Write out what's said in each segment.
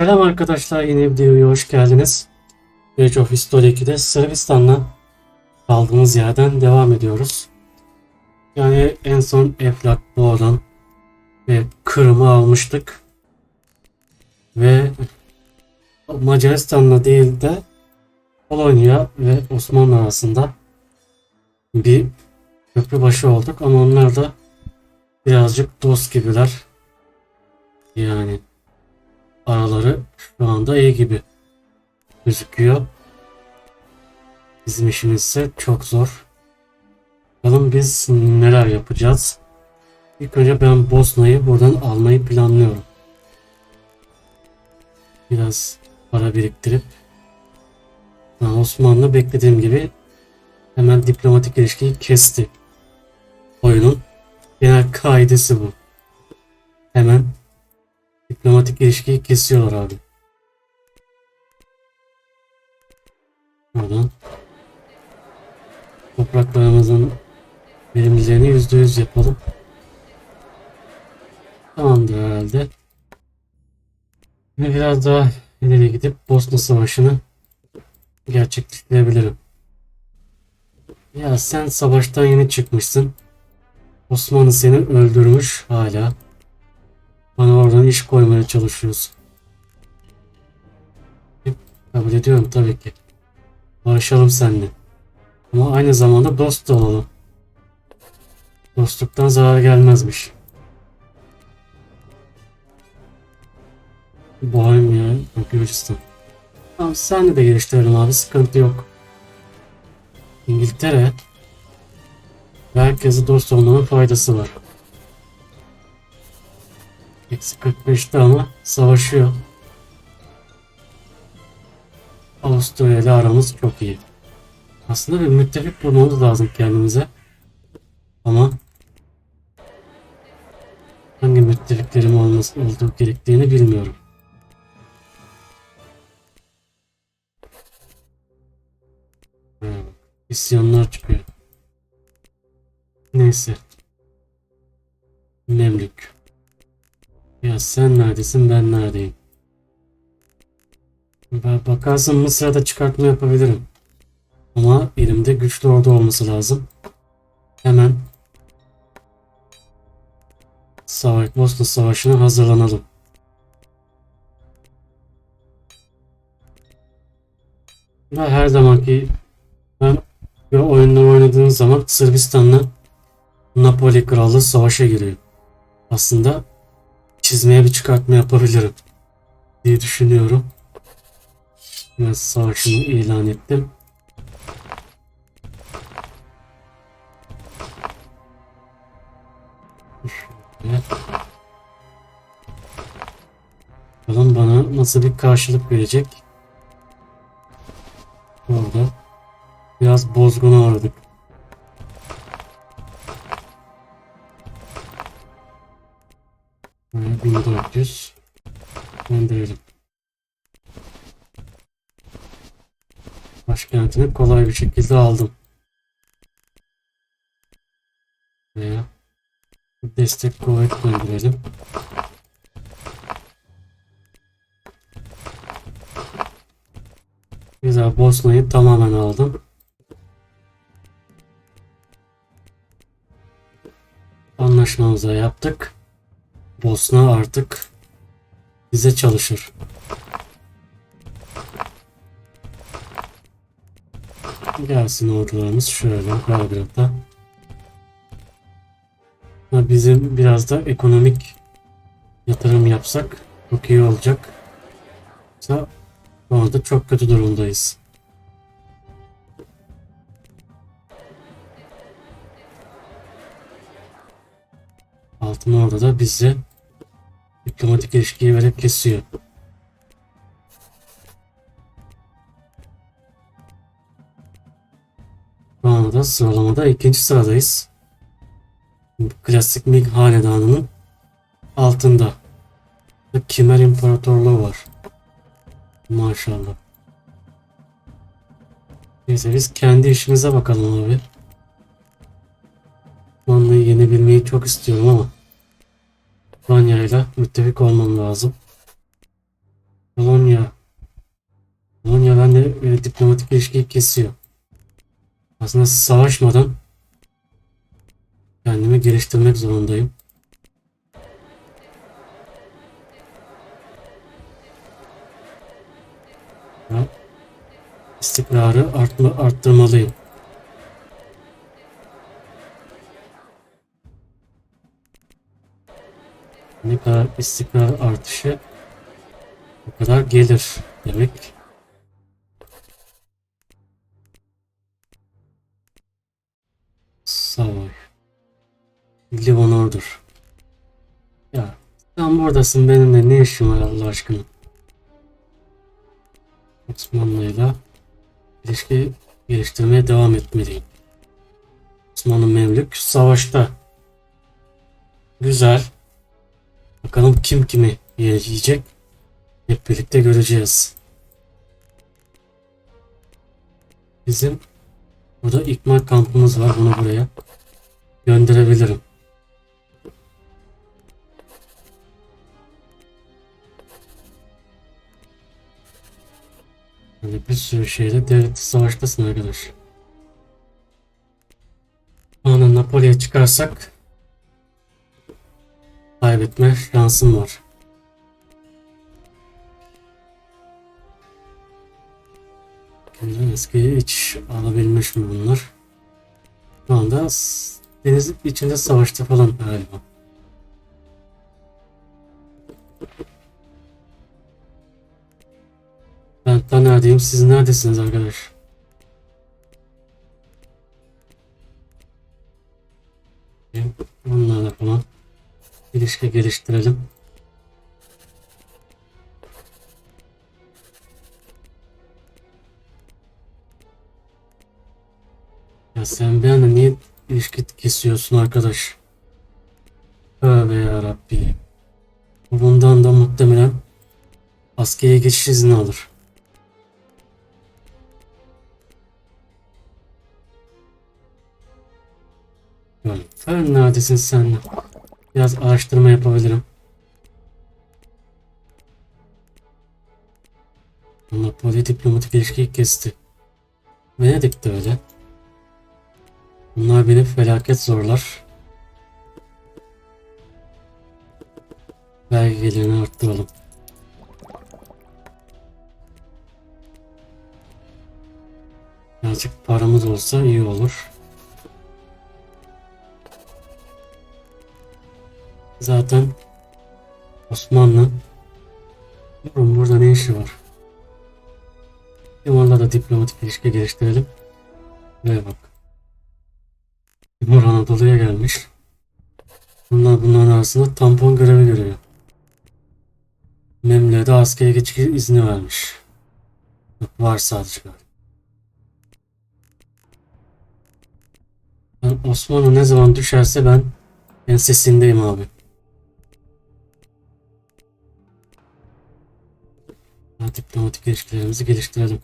Selam arkadaşlar yeni videoya hoş geldiniz. Age of History 2'de Sırbistan'la kaldığımız yerden devam ediyoruz. Yani en son Eflak Boğa'dan ve Kırım'ı almıştık. Ve Macaristan'la değil de Polonya ve Osmanlı arasında bir köprü başı olduk ama onlar da birazcık dost gibiler. Yani araları şu anda iyi gibi gözüküyor. Bizim işimiz ise çok zor. Bakalım biz neler yapacağız. İlk önce ben Bosna'yı buradan almayı planlıyorum. Biraz para biriktirip Osmanlı beklediğim gibi hemen diplomatik ilişkiyi kesti. Oyunun genel kaidesi bu. Hemen diplomatik ilişkiyi kesiyorlar abi. Buradan topraklarımızın verimliliğini yüzde yüz yapalım. Tamamdır herhalde. Şimdi biraz daha ileri gidip Bosna Savaşı'nı gerçekleştirebilirim. Ya sen savaştan yeni çıkmışsın. Osmanlı seni öldürmüş hala. Bana oradan iş koymaya çalışıyorsun. Kabul ediyorum tabii ki. Barışalım seninle. Ama aynı zamanda dost da olalım. Dostluktan zarar gelmezmiş. Bohemia, Gürcistan. Tamam senle de geliştirelim abi sıkıntı yok. İngiltere herkese dost olmanın faydası var. Eksi 45'te ama savaşıyor. Avusturya ile aramız çok iyi. Aslında bir müttefik bulmamız lazım kendimize. Ama hangi müttefiklerim olması olduğu gerektiğini bilmiyorum. Ha, İsyanlar çıkıyor. Neyse. Memlük. Ya sen neredesin ben neredeyim? Ben bakarsın Mısır'a da çıkartma yapabilirim. Ama elimde güçlü ordu olması lazım. Hemen Savaş, Bosna Savaşı'na hazırlanalım. Ve her zamanki ben bir oyunlar oynadığım zaman Sırbistan'la Napoli Krallığı savaşa giriyor. Aslında çizmeye bir çıkartma yapabilirim diye düşünüyorum. Ben savaşımı ilan ettim. Bakalım bana nasıl bir karşılık verecek. Orada biraz bozguna uğradık. Böyle 1400 gönderelim. Başkentini kolay bir şekilde aldım. Veya destek kuvvet gönderelim. Güzel Bosna'yı tamamen aldım. Anlaşmamızı yaptık. Bosna artık bize çalışır. Gelsin ordularımız şöyle Belgrad'da. Ha, Bizim biraz da ekonomik yatırım yapsak çok iyi olacak. Yoksa şu anda çok kötü durumdayız. Altın orada da bizi diplomatik ilişkiyi verip kesiyor. Şu anda da sıralamada ikinci sıradayız. Klasik Ming Hanedanı'nın altında. Kimer İmparatorluğu var. Maşallah. Neyse biz kendi işimize bakalım abi. Osmanlı'yı yenebilmeyi çok istiyorum ama Ukrayna ile müttefik olmam lazım. Polonya. Polonya bende e, diplomatik ilişkiyi kesiyor. Aslında savaşmadan kendimi geliştirmek zorundayım. İstikrarı artma, arttırmalıyım. Ne kadar istikrar artışı o kadar gelir demek. Savaş. Livon Order. Ya sen buradasın benimle ne işin var Allah aşkına? Osmanlı'yla ilişki geliştirmeye devam etmeliyim. Osmanlı Memlük savaşta. Güzel. Bakalım kim kimi yiyecek. Hep birlikte göreceğiz. Bizim burada ikmal kampımız var. Bunu buraya gönderebilirim. Hani bir sürü şeyle devlet savaştasın arkadaş. Ana Napoli'ye çıkarsak kaybetme şansım var. Kendine eski iç alabilmiş mi bunlar? Şu anda s- deniz içinde savaşta falan galiba. Ben de neredeyim? Siz neredesiniz arkadaş? Bunlarla falan ilişki geliştirelim. Ya sen benimle niye ilişki kesiyorsun arkadaş? Tövbe yarabbi. Bu Bundan da muhtemelen askere geçiş izni alır. Sen neredesin sen? Biraz araştırma yapabilirim. Napoli diplomatik ilişkiyi kesti. Venedik de öyle. Bunlar beni felaket zorlar. Vergi gelirini arttıralım. Birazcık paramız olsa iyi olur. Zaten Osmanlı Oğlum burada ne işi var? Timur'la da diplomatik ilişki geliştirelim. Ve bak. Timur Anadolu'ya gelmiş. Bunlar bunların arasında tampon görevi görüyor. Memlü'ye de askere geçiş izni vermiş. Var sadece. Ben Osmanlı ne zaman düşerse ben ensesindeyim abi. Daha diplomatik ilişkilerimizi geliştirelim.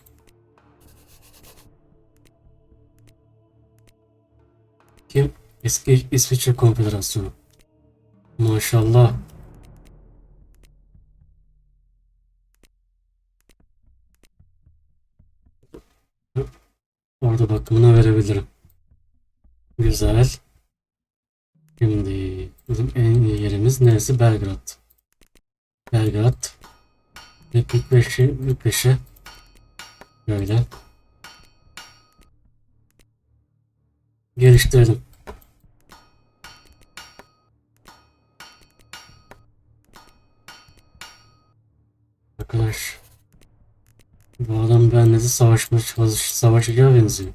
Kim? Eski İsviçre Konfederasyonu. Maşallah. Orada bakımına verebilirim. Güzel. Şimdi bizim en iyi yerimiz neresi? Belgrad. Belgrad. Ve Bükreş'i, Bükreş'e böyle geliştirelim. Arkadaş bu adam benimle de savaşmış, savaşacağı benziyor.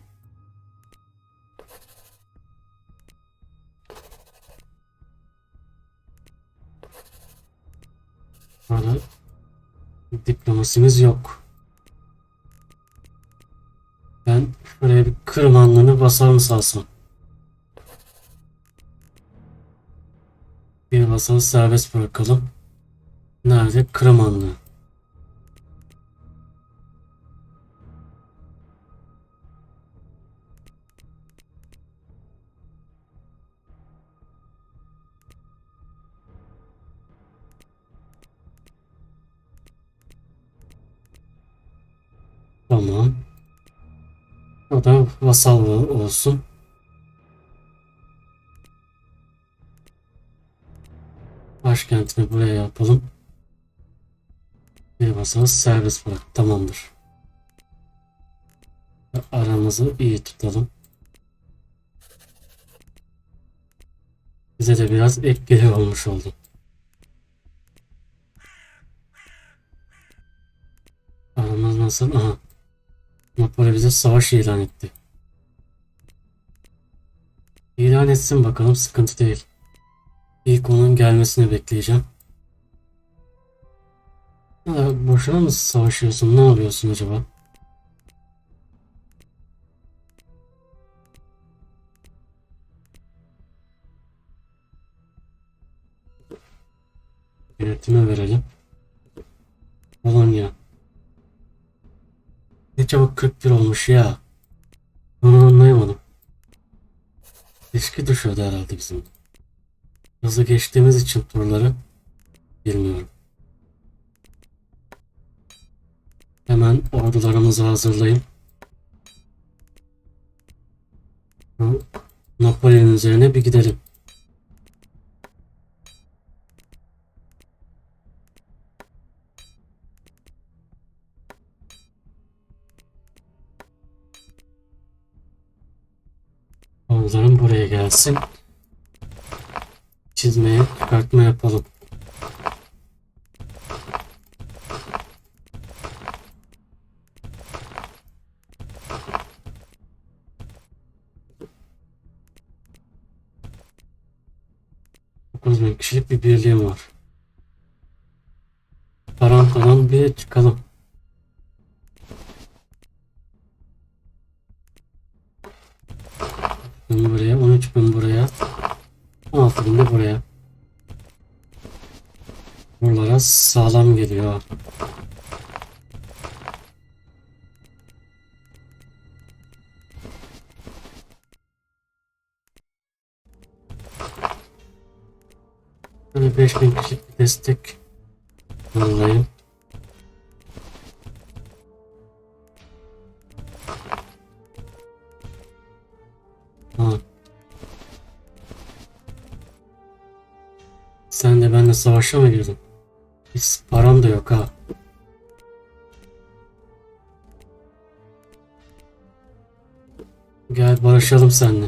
Diplomasimiz yok. Ben şuraya bir kırmanlığını basar mı salsam? Bir vasalı serbest bırakalım. Nerede? Kırmanlı. Da vasallığı olsun. Başkentini buraya yapalım. Bir vasal servis bırak. Tamamdır. Aramızı iyi tutalım. Bize de biraz ek gelir olmuş oldu. Aramız nasıl? Aha. Napoli bize savaş ilan etti. İlan etsin bakalım sıkıntı değil. İlk onun gelmesini bekleyeceğim. Ya boşuna mı savaşıyorsun? Ne yapıyorsun acaba? Yönetime verelim. Polonya. Çabuk 41 olmuş ya. Onu anlayamadım. İlişki düşüyordu herhalde bizim. Hızlı geçtiğimiz için turları bilmiyorum. Hemen ordularımızı hazırlayayım. Bu Napolyon'un üzerine bir gidelim. Ordularım buraya gelsin. Çizmeye çıkartma yapalım. Buralara sağlam geliyor. Böyle 5000 kişilik destek yollayayım. Sen de benimle savaşa mı girdin? Hiç param da yok ha. Gel barışalım seninle.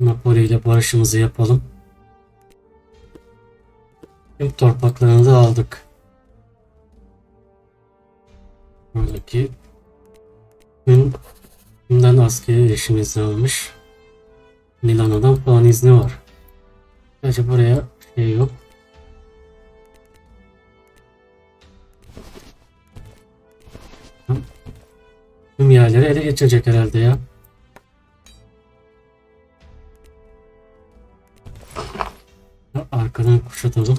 Napoli ile barışımızı yapalım. Tüm torpaklarını da aldık. Buradaki gün günden askeri erişim izni almış. Milano'dan falan izni var. Sadece buraya şey yok. Tüm yerleri ele geçirecek herhalde ya. Arkadan kuşatalım.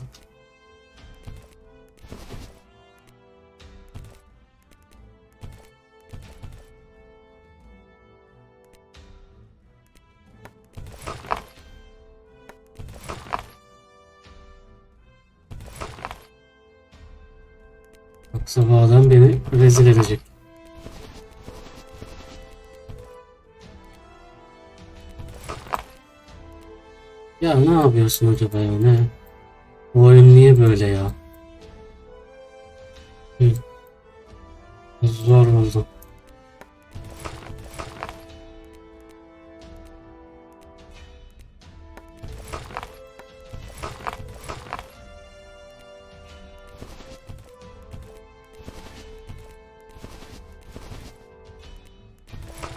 Ya ne yapıyorsun acaba ya ne? Bu oyun niye böyle ya? Zor oldu.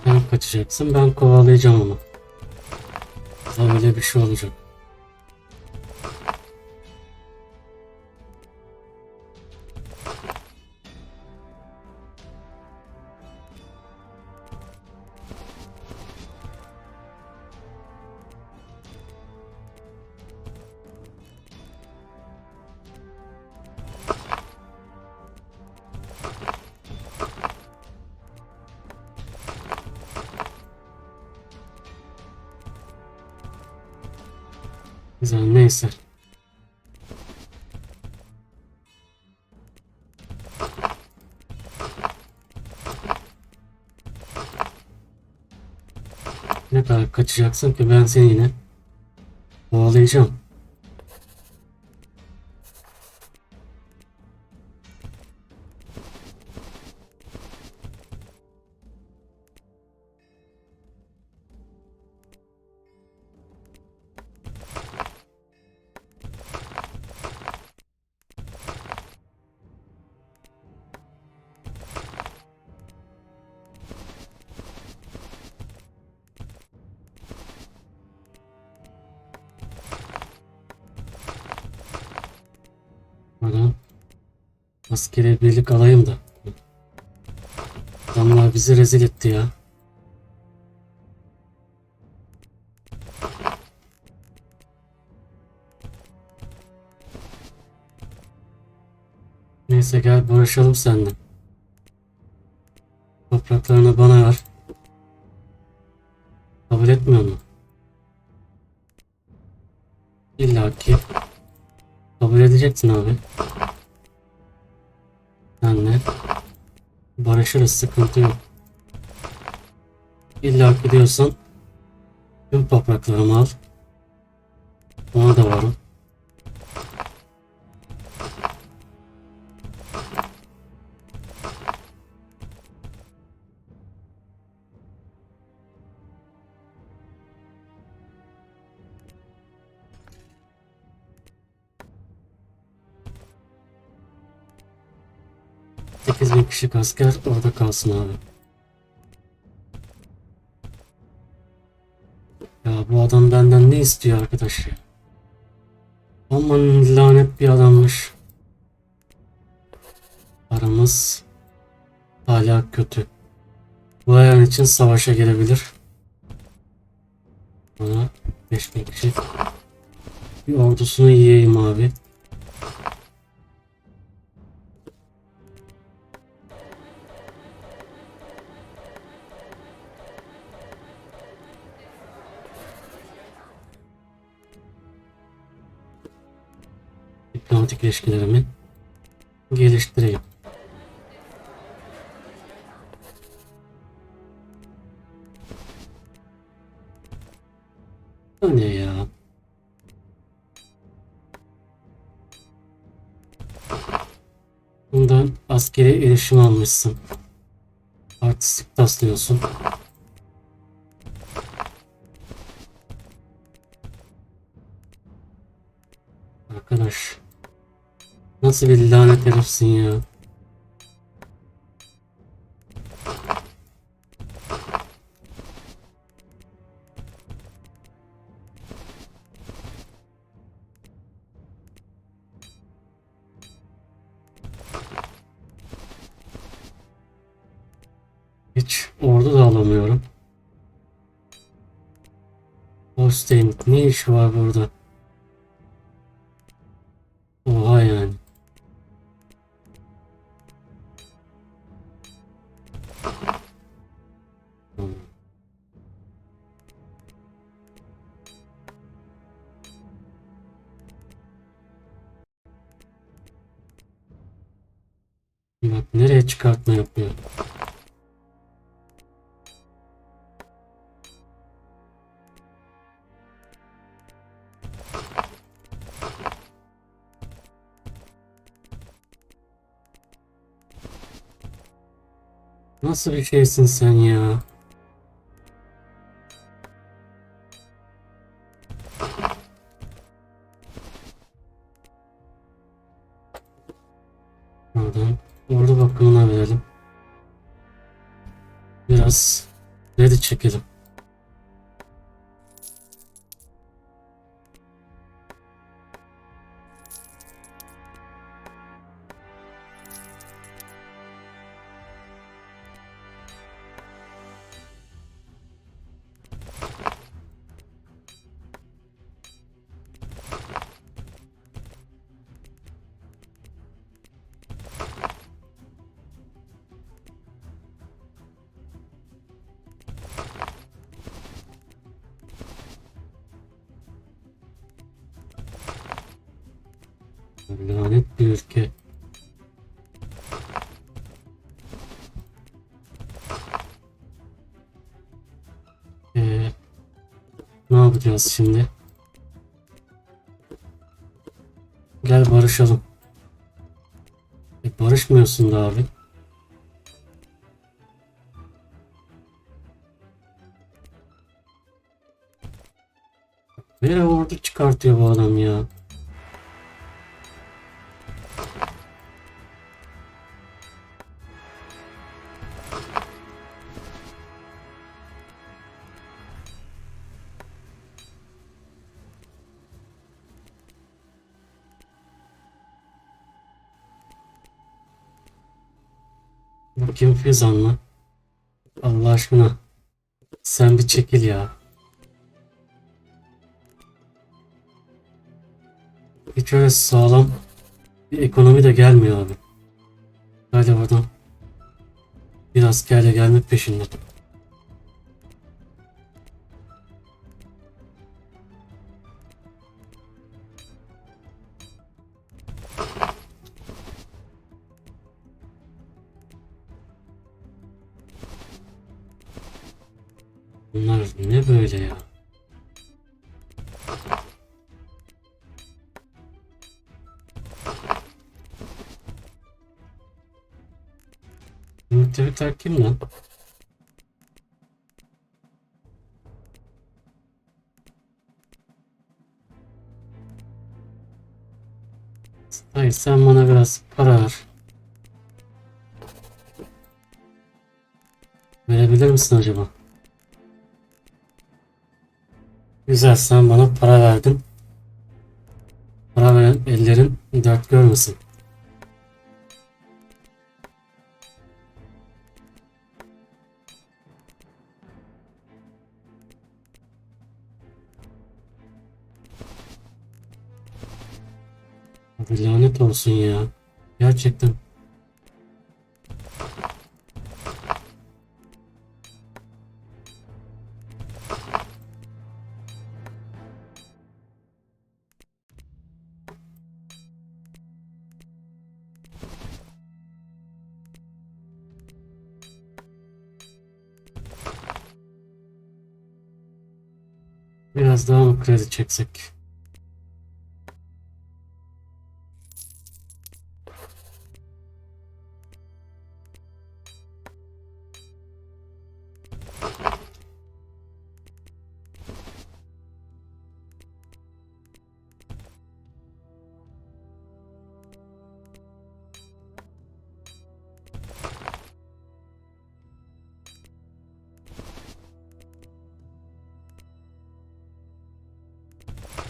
Sen kaçacaksın ben kovalayacağım onu. Öyle bir şey olacak. Güzel neyse. Ne kadar kaçacaksın ki ben seni yine kovalayacağım. Askeri birlik alayım da. Adamlar bizi rezil etti ya. Neyse gel barışalım seninle. Topraklarını bana ver. Kabul etmiyor mu? İlla ki kabul edeceksin abi. Barışırız sıkıntı yok. İlla ki diyorsan tüm topraklarımı al. Ona da varım. Kişilik asker orada kalsın abi. Ya bu adam benden ne istiyor arkadaş ya? Aman lanet bir adammış. Aramız hala kötü. Bu ayağın için savaşa girebilir. Bana 5000 kişi. Bir ordusunu yiyeyim abi. İlişkilerimi geliştireyim. Bu ne ya? Bundan askeri erişim almışsın. Artistik taslıyorsun. Nasıl bir lanet herifsin ya? Hiç ordu da alamıyorum. Holstein ne işi var burada? Nasıl bir şeysin sen ya? Lanet bir ülke. Ee, ne yapacağız şimdi? Gel barışalım. E, barışmıyorsun da abi. Nereye ordu çıkartıyor bu adam ya? Kim Fizan mı? Allah aşkına. Sen bir çekil ya. Hiç öyle sağlam bir ekonomi de gelmiyor abi. Hadi buradan. Bir askerle gelmek peşinde. Bunlar ne böyle ya? Müttefikler kim lan? Hayır sen bana biraz para ver. Verebilir misin acaba? Güzel sen bana para verdin. Para veren ellerin dert görmesin. Abi lanet olsun ya. Gerçekten. Biraz daha kredi çeksek?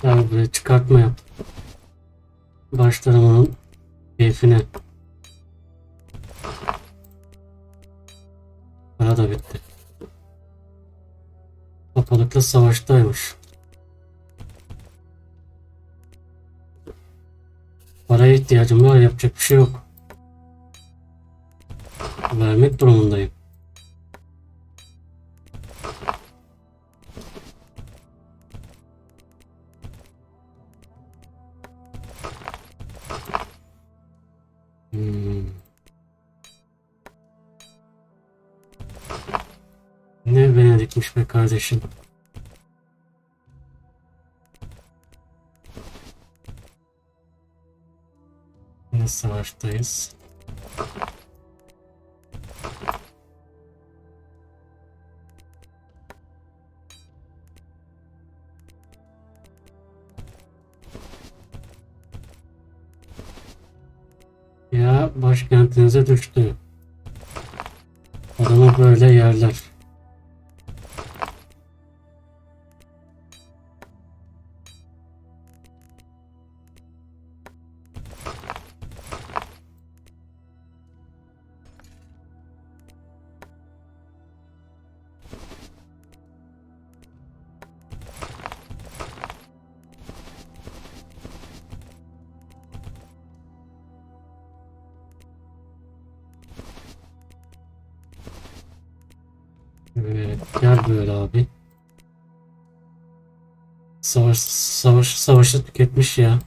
Gel buraya çıkartma yap. Başlarım onun keyfine. Para da bitti. Kapalıklı savaştaymış. Paraya ihtiyacım var yapacak bir şey yok. Vermek durumundayım. Ne Venedik'miş be kardeşim. Yine savaştayız. Ya başkentinize düştü. Adamı böyle yerler. Gel böyle abi. Savaş, savaş, savaşı tüketmiş ya.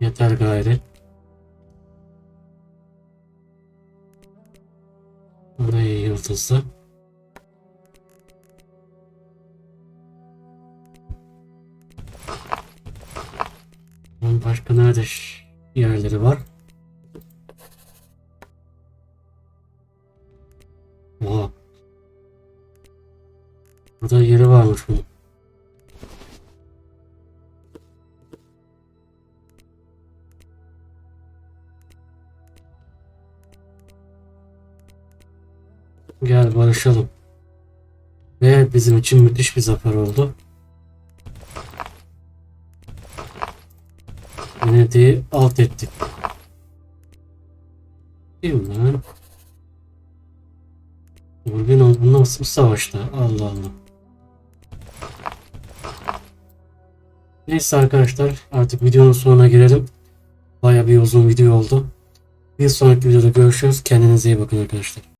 Yeter gayret. Burayı yıldızlı. Başka yerleri var? Oha. Burada yeri varmış bunun. Gel barışalım. Ve bizim için müthiş bir zafer oldu. Venedik'i alt ettik. Değil? Urbino bu nasıl bir savaşta? Allah Allah. Neyse arkadaşlar artık videonun sonuna girelim. Baya bir uzun video oldu. Bir sonraki videoda görüşürüz. Kendinize iyi bakın arkadaşlar.